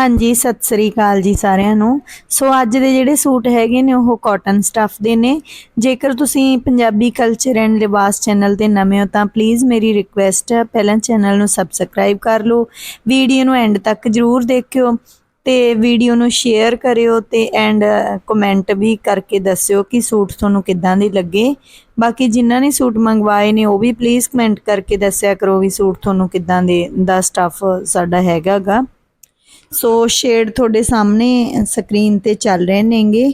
ਹਾਂਜੀ, ਸਤਿ ਸ੍ਰੀ ਅਕਾਲ ਜੀ ਸਾਰਿਆਂ ਨੂੰ। ਸੋ ਅੱਜ ਦੇ ਜਿਹੜੇ ਸੂਟ ਹੈਗੇ ਨੇ, ਉਹ ਕਾਟਨ ਸਟੱਫ ਦੇ ਨੇ। ਜੇਕਰ ਤੁਸੀਂ Punjabi culture and Libas channel ਤੇ ਨਵੇਂ ਹੋ, ਤਾਂ ਪਲੀਜ਼ ਮੇਰੀ ਰਿਕੁਐਸਟ ਹੈ, ਪਹਿਲਾਂ ਚੈਨਲ ਨੂੰ ਸਬਸਕ੍ਰਾਈਬ ਕਰ ਲਓ। ਵੀਡੀਓ ਨੂੰ ਐਂਡ ਤੱਕ ਜਰੂਰ ਦੇਖਿਓ ਤੇ ਵੀਡੀਓ ਨੂੰ ਸ਼ੇਅਰ ਕਰਿਓ ਤੇ ਐਂਡ ਕਮੈਂਟ ਵੀ ਕਰਕੇ ਦੱਸਿਓ ਕਿ ਸੂਟ ਤੁਹਾਨੂੰ ਕਿੱਦਾਂ ਦੇ ਲੱਗੇ। ਬਾਕੀ ਜਿਨ੍ਹਾਂ ਨੇ ਸੂਟ ਮੰਗਵਾਏ ਨੇ, ਉਹ ਵੀ ਪਲੀਜ਼ ਕਮੈਂਟ ਕਰਕੇ ਦੱਸਿਆ ਕਰੋ ਵੀ ਸੂਟ ਤੁਹਾਨੂੰ ਕਿੱਦਾਂ ਦੇ, ਦਾ ਸਟੱਫ ਸਾਡਾ ਹੈਗਾਗਾ। ਸੋ ਸ਼ੇਡ ਤੁਹਾਡੇ ਸਾਹਮਣੇ ਸਕਰੀਨ ਤੇ ਚੱਲ ਰਹੇ ਨੇਗੇ।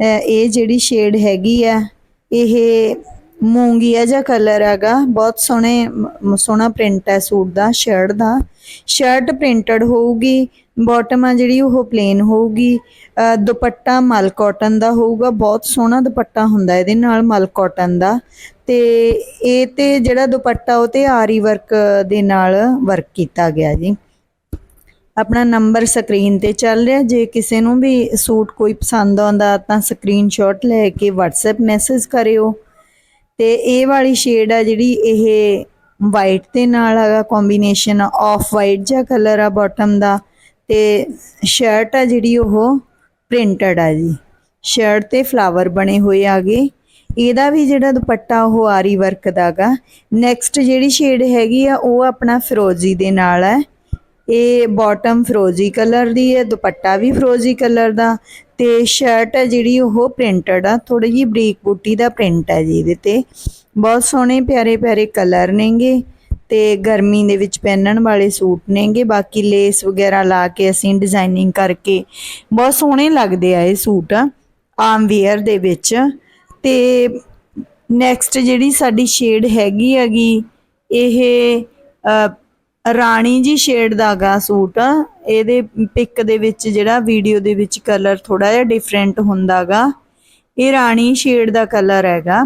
ਇਹ ਜਿਹੜੀ ਸ਼ੇਡ ਹੈਗੀ ਆ, ਇਹ ਮੂੰਗੀਆ ਜਿਹਾ ਕਲਰ ਹੈਗਾ। ਬਹੁਤ ਸੋਹਣੇ ਸੋਹਣਾ ਪ੍ਰਿੰਟ ਹੈ ਸੂਟ ਦਾ ਸ਼ਰਟ ਦਾ। ਸ਼ਰਟ ਪ੍ਰਿੰਟਡ ਹੋਊਗੀ ਬਾਟਮ ਆ ਜਿਹੜੀ ਉਹ ਪਲੇਨ ਹੋਊਗੀ। ਦੁਪੱਟਾ ਮਲ ਕਾਟਨ ਦਾ ਹੋਊਗਾ। ਬਹੁਤ ਸੋਹਣਾ ਦੁਪੱਟਾ ਹੁੰਦਾ ਇਹਦੇ ਨਾਲ ਮਲ ਕਾਟਨ ਦਾ। ਤੇ ਇਹ ਤੇ ਜਿਹੜਾ ਦੁਪੱਟਾ ਉਹ ਤੇ ਆਰੀ ਵਰਕ ਦੇ ਨਾਲ ਵਰਕ ਕੀਤਾ ਗਿਆ ਜੀ। ਆਪਣਾ ਨੰਬਰ ਸਕਰੀਨ ਤੇ ਚੱਲ ਰਿਹਾ। ਜੇ ਕਿਸੇ ਨੂੰ ਵੀ ਸੂਟ ਕੋਈ ਪਸੰਦ ਆਉਂਦਾ, ਤਾਂ ਸਕਰੀਨਸ਼ਾਟ ਲੈ ਕੇ WhatsApp ਮੈਸੇਜ ਕਰਿਓ। ਤੇ ਇਹ ਵਾਲੀ ਸ਼ੇਡ ਆ ਜਿਹੜੀ, ਇਹ ਵਾਈਟ ਦੇ ਨਾਲ ਹੈਗਾ ਕੰਬੀਨੇਸ਼ਨ ਆਫ ਵਾਈਟ ਜਿਹਾ ਕਲਰ ਆ ਬਾਟਮ ਦਾ। ਤੇ ਸ਼ਰਟ ਆ ਜਿਹੜੀ ਉਹ ਪ੍ਰਿੰਟਡ ਆ ਜੀ। ਸ਼ਰਟ ਤੇ ਫਲਾਵਰ ਬਣੇ ਹੋਏ ਆਗੇ। ਇਹਦਾ ਵੀ ਜਿਹੜਾ ਦੁਪੱਟਾ ਉਹ ਆਰੀ ਵਰਕ ਦਾਗਾ ਨੈਕਸਟ ਜਿਹੜੀ ਸ਼ੇਡ ਹੈਗੀ ਆ, ਉਹ ਆਪਣਾ ਫਿਰੋਜ਼ੀ ਦੇ ਨਾਲ ਹੈ ਇਹ ਬਾਟਮ ਫਰੋਜ਼ੀ ਕਲਰ ਦੀ ਹੈ, ਦੁਪੱਟਾ ਵੀ ਫਰੋਜੀ ਕਲਰ ਦਾ ਤੇ ਸ਼ਰਟ ਹੈ ਜਿਹੜੀ ਉਹ ਪ੍ਰਿੰਟਡ ਆ ਥੋੜੀ ਜਿਹੀ ਬਰੀਕ ਬੂਟੀ ਦਾ ਪ੍ਰਿੰਟ ਹੈ ਜੀ ਇਹਦੇ ਤੇ। ਬਹੁਤ ਸੋਹਣੇ, ਪਿਆਰੇ ਪਿਆਰੇ ਕਲਰ ਨੇਗੇ ਤੇ ਗਰਮੀ ਦੇ ਵਿੱਚ ਪਹਿਨਣ ਵਾਲੇ ਸੂਟ ਨੇਗੇ, ਬਾਕੀ ਲੇਸ ਵਗੈਰਾ ਲਾ ਕੇ ਅਸੀਂ ਡਿਜ਼ਾਈਨਿੰਗ ਕਰਕੇ ਬਹੁਤ ਸੋਹਣੇ ਲੱਗਦੇ ਆ ਇਹ ਸੂਟ ਆਮ ਵੇਅਰ ਦੇ ਵਿੱਚ। ਤੇ ਨੈਕਸਟ ਜਿਹੜੀ ਸਾਡੀ ਸ਼ੇਡ ਹੈਗੀ ਹੈਗੀ, ਇਹ ਰਾਣੀ ਜੀ ਸ਼ੇਡ ਦਾਗਾ ਸੂਟ, ਇਹਦੇ ਪਿਕ ਦੇ ਵਿੱਚ ਜਿਹੜਾ ਵੀਡੀਓ ਦੇ ਵਿੱਚ ਕਲਰ ਥੋੜਾ ਜਿਹਾ ਡਿਫਰੈਂਟ ਹੁੰਦਾਗਾ ਇਹ ਰਾਣੀ ਸ਼ੇਡ ਦਾ ਕਲਰ ਹੈਗਾ।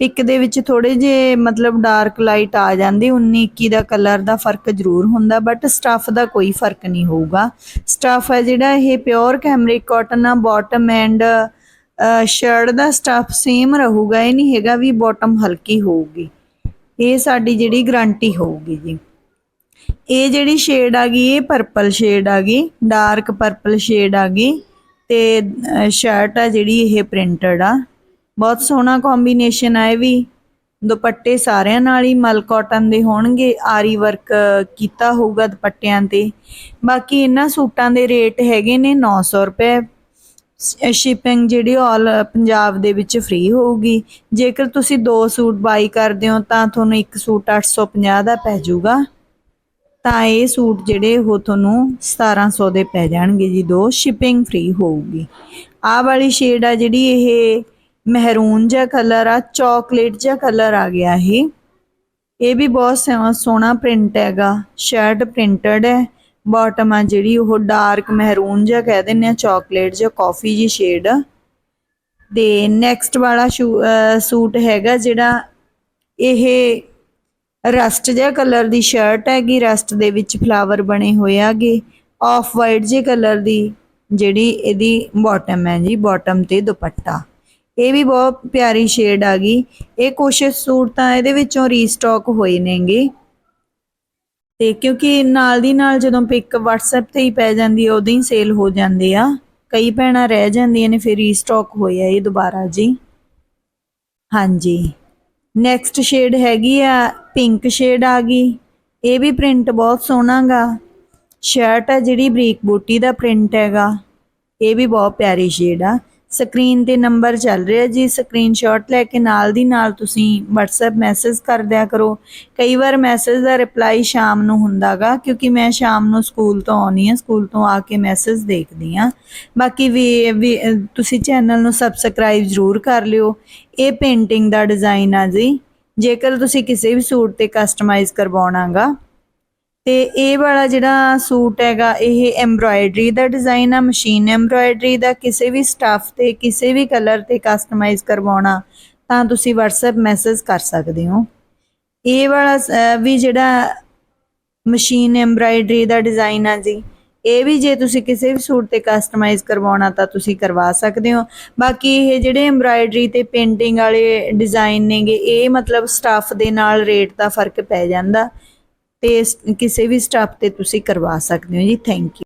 ਪਿਕ ਦੇ ਵਿੱਚ ਥੋੜੇ ਜੇ ਮਤਲਬ ਡਾਰਕ ਲਾਈਟ ਆ ਜਾਂਦੀ 19 21 ਦਾ ਕਲਰ ਦਾ ਫ਼ਰਕ ਜ਼ਰੂਰ ਹੁੰਦਾ ਬਟ ਸਟੱਫ ਦਾ ਕੋਈ ਫ਼ਰਕ ਨਹੀਂ ਹੋਊਗਾ। ਸਟੱਫ ਹੈ ਜਿਹੜਾ ਇਹ ਪਿਓਰ ਕੈਮਰਿਕ ਕਾਟਨ ਆ ਬਾਟਮ ਐਂਡ ਸ਼ਰਟ ਦਾ ਸਟੱਫ ਸੇਮ ਰਹੂਗਾ, ਇਹ ਨਹੀਂ ਹੈਗਾ ਵੀ ਬਾਟਮ ਹਲਕੀ ਹੋਊਗੀ। ਇਹ ਸਾਡੀ ਜਿਹੜੀ ਗਾਰੰਟੀ ਹੋਊਗੀ ਜੀ। ਇਹ ਜਿਹੜੀ ਸ਼ੇਡ ਆ ਗਈ, ਇਹ ਪਰਪਲ ਸ਼ੇਡ ਆ ਗਈ ਡਾਰਕ ਪਰਪਲ ਸ਼ੇਡ ਆ ਗਈ ਤੇ ਸ਼ਰਟ ਆ ਜਿਹੜੀ ਇਹ ਪ੍ਰਿੰਟਡ ਆ। ਬਹੁਤ ਸੋਹਣਾ ਕੰਬੀਨੇਸ਼ਨ ਆ ਇਹ ਵੀ। ਦੁਪੱਟੇ ਸਾਰਿਆਂ ਨਾਲ ਹੀ ਮਲ ਕਾਟਨ ਦੇ ਹੋਣਗੇ, ਆਰੀ ਵਰਕ ਕੀਤਾ ਹੋਊਗਾ ਦੁਪੱਟਿਆਂ ਤੇ। ਬਾਕੀ ਇਹਨਾਂ ਸੂਟਾਂ ਦੇ ਰੇਟ ਹੈਗੇ ਨੇ 900 ਰੁਪਏ। ਸ਼ਿਪਿੰਗ ਜਿਹੜੀ ਆਲ ਪੰਜਾਬ ਦੇ ਵਿੱਚ ਫ੍ਰੀ ਹੋਊਗੀ। ਜੇਕਰ ਤੁਸੀਂ ਦੋ ਸੂਟ ਬਾਈ ਕਰਦੇ ਹੋ, ਤਾਂ ਤੁਹਾਨੂੰ ਇੱਕ ਸੂਟ 850 ਦਾ ਪੈ ਜਾਊਗਾ। ਤਾਂ ਇਹ ਸੂਟ ਜਿਹੜੇ ਉਹ ਤੁਹਾਨੂੰ 1700 ਦੇ ਪੈ ਜਾਣਗੇ ਜੀ, ਦੋ ਸ਼ਿਪਿੰਗ ਫ੍ਰੀ ਹੋਊਗੀ। ਆਹ ਵਾਲੀ ਸ਼ੇਡ ਆ ਜਿਹੜੀ ਇਹ ਮਹਿਰੂਨ ਜਿਹਾ ਕਲਰ ਆ ਚਾਕਲੇਟ ਜਿਹਾ ਕਲਰ ਆ ਗਿਆ ਇਹ। ਇਹ ਵੀ ਬਹੁਤ ਸੋਹਣਾ- ਸੋਹਣਾ ਪ੍ਰਿੰਟ ਹੈਗਾ ਸ਼ਰਟ ਪ੍ਰਿੰਟਡ ਹੈ। ਬਾਟਮ ਆ ਜਿਹੜੀ ਉਹ ਡਾਰਕ ਮਹਿਰੂਨ ਜਿਹਾ ਕਹਿ ਦਿੰਦੇ ਆ ਚਾਕਲੇਟ ਜਿਹਾ ਕਾਫੀ ਜੀ ਸ਼ੇਡ ਤੇ ਨੈਕਸਟ ਵਾਲਾ ਸ਼ੂ- ਸੂਟ ਹੈਗਾ ਜਿਹੜਾ ਇਹ ਰਸਟ ਜਿਹਾ ਕਲਰ ਦੀ ਸ਼ਰਟ ਹੈਗੀ, ਰਸਟ ਦੇ ਵਿੱਚ ਫਲਾਵਰ ਬਣੇ ਹੋਏ ਆਗੇ ਆਫ ਵਾਈਟ ਜੇ ਕਲਰ ਦੀ ਜਿਹੜੀ ਇਹਦੀ ਬਾਟਮ ਹੈ ਜੀ ਬਾਟਮ ਤੇ ਦੁਪੱਟਾ। ਇਹ ਵੀ ਬਹੁਤ ਪਿਆਰੀ ਸ਼ੇਡ ਆ ਗਈ। ਇਹ ਕੁਛ ਸੂਟ ਤਾਂ ਇਹਦੇ ਵਿੱਚੋਂ ਰੀਸਟਾਕ ਹੋਏ ਨੇਗੇ। ਤੇ ਕਿਉਂਕਿ ਨਾਲ ਦੀ ਨਾਲ ਜਦੋਂ ਪਿਕ WhatsApp ਤੇ ਹੀ ਪੈ ਜਾਂਦੀ ਹੈ ਉਦੋਂ ਹੀ ਸੇਲ ਹੋ ਜਾਂਦੇ ਆ। ਕਈ ਭੈਣਾਂ ਰਹਿ ਜਾਂਦੀਆਂ ਨੇ, ਫਿਰ ਰੀਸਟਾਕ ਹੋਇਆ ਇਹ ਦੁਬਾਰਾ ਜੀ। ਹਾਂਜੀ। ਨੈਕਸਟ ਸ਼ੇਡ ਹੈਗੀ ਆ ਪਿੰਕ ਸ਼ੇਡ ਆ ਗਈ। ਇਹ ਵੀ ਪ੍ਰਿੰਟ ਬਹੁਤ ਸੋਹਣਾਗਾ ਸ਼ਰਟ ਆ ਜਿਹੜੀ ਬਰੀਕ ਬੂਟੀ ਦਾ ਪ੍ਰਿੰਟ ਹੈਗਾ। ਇਹ ਵੀ ਬਹੁਤ ਪਿਆਰੀ ਸ਼ੇਡ ਆ। ਸਕਰੀਨ ਤੇ ਨੰਬਰ ਚੱਲ ਰਿਹਾ ਜੀ। ਸਕਰੀਨਸ਼ਾਟ ਲੈ ਕੇ ਨਾਲ ਦੀ ਨਾਲ ਤੁਸੀਂ WhatsApp ਮੈਸੇਜ ਕਰ ਦਿਆ ਕਰੋ। ਕਈ ਵਾਰ ਮੈਸੇਜ ਦਾ ਰਿਪਲਾਈ ਸ਼ਾਮ ਨੂੰ ਹੁੰਦਾਗਾ ਕਿਉਂਕਿ ਮੈਂ ਸ਼ਾਮ ਨੂੰ ਸਕੂਲ ਤੋਂ ਆਉਣੀ ਆ। ਸਕੂਲ ਤੋਂ ਆ ਕੇ ਮੈਸੇਜ ਦੇਖਦੀ ਆ। ਬਾਕੀ ਵੀ ਵੀ, ਤੁਸੀਂ ਚੈਨਲ ਨੂੰ ਸਬਸਕ੍ਰਾਈਬ ਜ਼ਰੂਰ ਕਰ ਲਿਓ। ਇਹ ਪੇਂਟਿੰਗ ਦਾ ਡਿਜ਼ਾਈਨ ਆ ਜੀ। ਜੇਕਰ ਤੁਸੀਂ ਕਿਸੇ ਵੀ ਸੂਟ ਤੇ ਕਸਟਮਾਈਜ਼ ਕਰਵਾਉਣਾਗਾ, ਤੇ ਇਹ ਵਾਲਾ ਜਿਹੜਾ ਸੂਟ ਹੈਗਾ, ਇਹ ਐਮਬ੍ਰਾਇਡਰੀ ਦਾ ਡਿਜ਼ਾਈਨ ਆ ਮਸ਼ੀਨ ਐਮਬ੍ਰਾਇਡਰੀ ਦਾ, ਕਿਸੇ ਵੀ ਸਟੱਫ ਤੇ, ਕਿਸੇ ਵੀ ਕਲਰ ਤੇ ਕਸਟਮਾਈਜ਼ ਕਰਵਾਉਣਾ, ਤਾਂ ਤੁਸੀਂ WhatsApp ਮੈਸੇਜ ਕਰ ਸਕਦੇ ਹੋ। ਇਹ ਵਾਲਾ ਵੀ ਜਿਹੜਾ ਮਸ਼ੀਨ ਐਮਬ੍ਰਾਇਡਰੀ ਦਾ ਡਿਜ਼ਾਈਨ ਆ ਜੀ ਇਹ ਵੀ ਜੇ ਤੁਸੀਂ ਕਿਸੇ ਵੀ ਸੂਟ ਤੇ ਕਸਟਮਾਈਜ਼ ਕਰਵਾਉਣਾ ਤਾਂ ਤੁਸੀਂ ਕਰਵਾ ਸਕਦੇ ਹੋ। ਬਾਕੀ ਇਹ ਜਿਹੜੇ ਐਮਬ੍ਰਾਇਡਰੀ ਤੇ ਪੇਂਟਿੰਗ ਵਾਲੇ ਡਿਜ਼ਾਈਨ ਨੇਗੇ, ਇਹ ਮਤਲਬ ਸਟੱਫ ਦੇ ਨਾਲ ਰੇਟ ਦਾ ਫ਼ਰਕ ਪੈ ਜਾਂਦਾ ਤੇ ਕਿਸੇ ਵੀ ਸਟੱਫ ਤੇ ਤੁਸੀਂ ਕਰਵਾ ਸਕਦੇ ਹੋ ਜੀ। Thank you